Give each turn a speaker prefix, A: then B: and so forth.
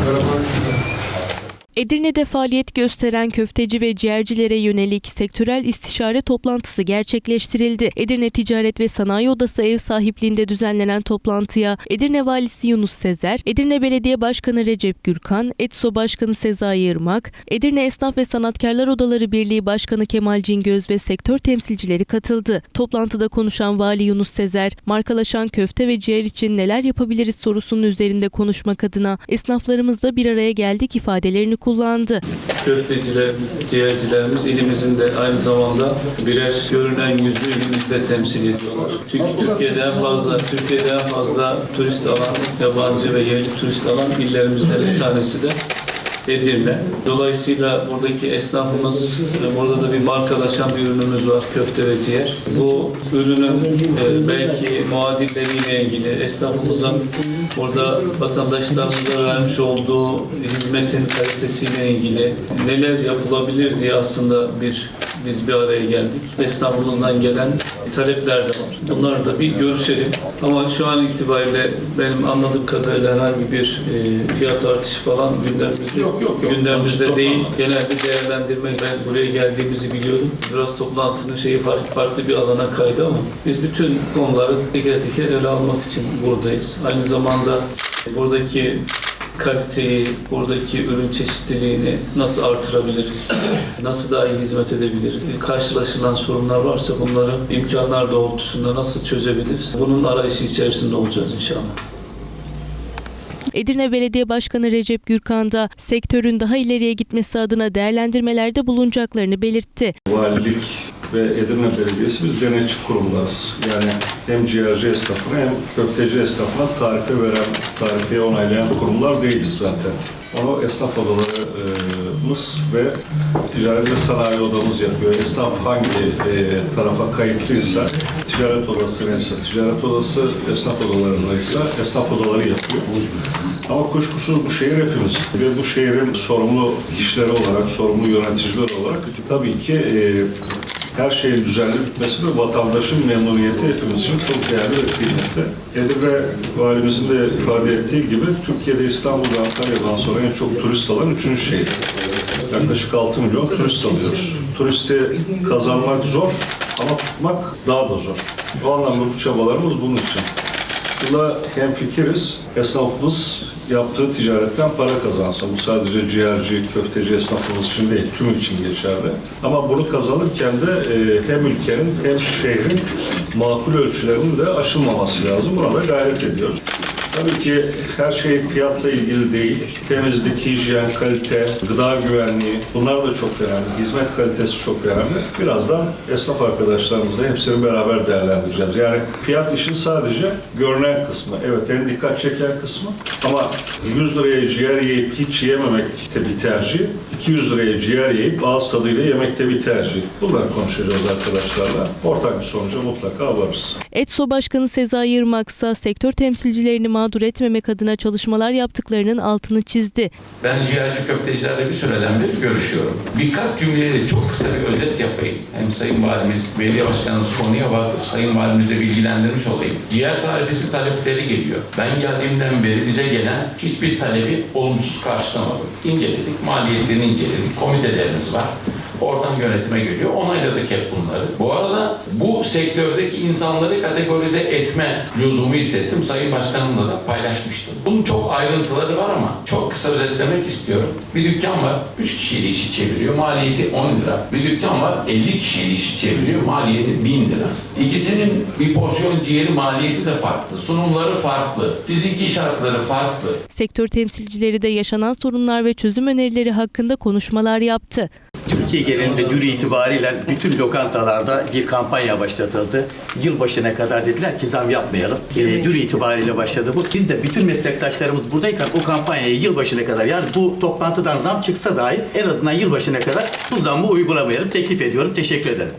A: Agora vamos. Edirne'de faaliyet gösteren köfteci ve ciğercilere yönelik sektörel istişare toplantısı gerçekleştirildi. Edirne Ticaret ve Sanayi Odası ev sahipliğinde düzenlenen toplantıya Edirne Valisi Yunus Sezer, Edirne Belediye Başkanı Recep Gürkan, ETSO Başkanı Sezai Irmak, Edirne Esnaf ve Sanatkarlar Odaları Birliği Başkanı Kemal Cingöz ve sektör temsilcileri katıldı. Toplantıda konuşan Vali Yunus Sezer, markalaşan köfte ve ciğer için neler yapabiliriz sorusunun üzerinde konuşmak adına esnaflarımızla bir araya geldik ifadelerini kullandı.
B: köftecilerimiz, ciğercilerimiz ilimizin de aynı zamanda birer görünen yüzü ilimizde temsil ediyorlar. Çünkü Türkiye'de en fazla, Türkiye'de en fazla turist alan, yabancı ve yerli turist alan illerimizden bir tanesi de Edirne. Dolayısıyla buradaki esnafımız, burada da bir markalaşan bir ürünümüz var, köfte ve ciğer. Bu ürünün e, belki muadilleriyle ilgili esnafımızın burada vatandaşlarımıza vermiş olduğu hizmetin kalitesiyle ilgili neler yapılabilir diye aslında bir biz bir araya geldik. Esnafımızdan gelen talepler de var. Bunları da bir görüşelim. Ama şu an itibariyle benim anladığım kadarıyla herhangi bir e, fiyat artışı falan gündemimizde,
C: Yok, yok, yok.
B: gündemimizde değil. Genelde değerlendirme, ben buraya geldiğimizi biliyordum. Biraz toplantının şeyi farklı, farklı bir alana kaydı ama biz bütün konuları teker teker ele almak için buradayız. Aynı zamanda buradaki kaliteyi, buradaki ürün çeşitliliğini nasıl artırabiliriz? Nasıl daha iyi hizmet edebiliriz? Karşılaşılan sorunlar varsa bunları imkanlar doğrultusunda nasıl çözebiliriz? Bunun arayışı içerisinde olacağız inşallah.
A: Edirne Belediye Başkanı Recep Gürkan da sektörün daha ileriye gitmesi adına değerlendirmelerde bulunacaklarını belirtti.
D: Valilik ve Edirne Belediyesi biz denetçi kurumlarız. Yani hem ciğerci esnafına hem köfteci esnafına tarife veren, tarifeyi onaylayan kurumlar değiliz zaten. Onu esnaf odalarımız ve ticaret ve sanayi odamız yapıyor. Esnaf hangi e, tarafa kayıtlıysa, ticaret odası neyse, ticaret odası esnaf odalarındaysa esnaf odaları yapıyor. Ama kuşkusuz bu şehir hepimiz ve bu şehrin sorumlu kişileri olarak, sorumlu yöneticiler olarak tabii ki e, her şeyin düzenli bitmesi ve vatandaşın memnuniyeti hepimiz için çok değerli ve kıymetli. Edirne valimizin de ifade ettiği gibi Türkiye'de İstanbul ve Antalya'dan sonra en çok turist alan üçüncü şehir. Yaklaşık 6 milyon turist alıyoruz. Turisti kazanmak zor ama tutmak daha da zor. Bu anlamda bu çabalarımız bunun için. Buna hem fikiriz, esnafımız yaptığı ticaretten para kazansa. Bu sadece ciğerci, köfteci esnafımız için değil, tüm için geçerli. Ama bunu kazanırken de e, hem ülkenin hem şehrin makul ölçülerinin de aşılmaması lazım. Buna da gayret ediyoruz. Tabii ki her şey fiyatla ilgili değil. Temizlik, hijyen, kalite, gıda güvenliği bunlar da çok önemli. Hizmet kalitesi çok önemli. Birazdan esnaf arkadaşlarımızla hepsini beraber değerlendireceğiz. Yani fiyat işin sadece görünen kısmı. Evet en dikkat çeken kısmı. Ama 100 liraya ciğer yiyip hiç yememek de bir tercih. 200 liraya ciğer yiyip ağız tadıyla yemek de bir tercih. Bunları konuşacağız arkadaşlarla. Ortak bir sonuca mutlaka varız.
A: ETSO Başkanı Sezai Irmak ise sektör temsilcilerini mağdur etmemek adına çalışmalar yaptıklarının altını çizdi.
C: Ben ciğerci köftecilerle bir süreden beri görüşüyorum. Birkaç cümleyle çok kısa bir özet yapayım. Hem Sayın Valimiz, Belediye Başkanımız konuya vakıf, Sayın Valimiz de bilgilendirmiş olayım. Ciğer tarifesi talepleri geliyor. Ben geldiğimden beri bize gelen hiçbir talebi olumsuz karşılamadım. İnceledik, maliyetlerini inceledik, komitelerimiz var. Oradan yönetime geliyor. Onayladık hep bunları. Bu arada bu sektördeki insanları kategorize etme lüzumu hissettim. Sayın Başkanımla da paylaşmıştım. Bunun çok ayrıntıları var ama çok kısa özetlemek istiyorum. Bir dükkan var. 3 kişiyle işi çeviriyor. Maliyeti 10 lira. Bir dükkan var. 50 kişiyle işi çeviriyor. Maliyeti 1000 lira. İkisinin bir porsiyon ciğeri maliyeti de farklı. Sunumları farklı. Fiziki şartları farklı.
A: Sektör temsilcileri de yaşanan sorunlar ve çözüm önerileri hakkında konuşmalar yaptı.
E: Türkiye genelinde dün itibariyle bütün lokantalarda bir kampanya başlatıldı. Yılbaşına kadar dediler ki zam yapmayalım. E, dün itibariyle başladı bu. Biz de bütün meslektaşlarımız buradayken o kampanyayı yılbaşına kadar yani bu toplantıdan zam çıksa dahi en azından yılbaşına kadar bu zammı uygulamayalım. Teklif ediyorum. Teşekkür ederim.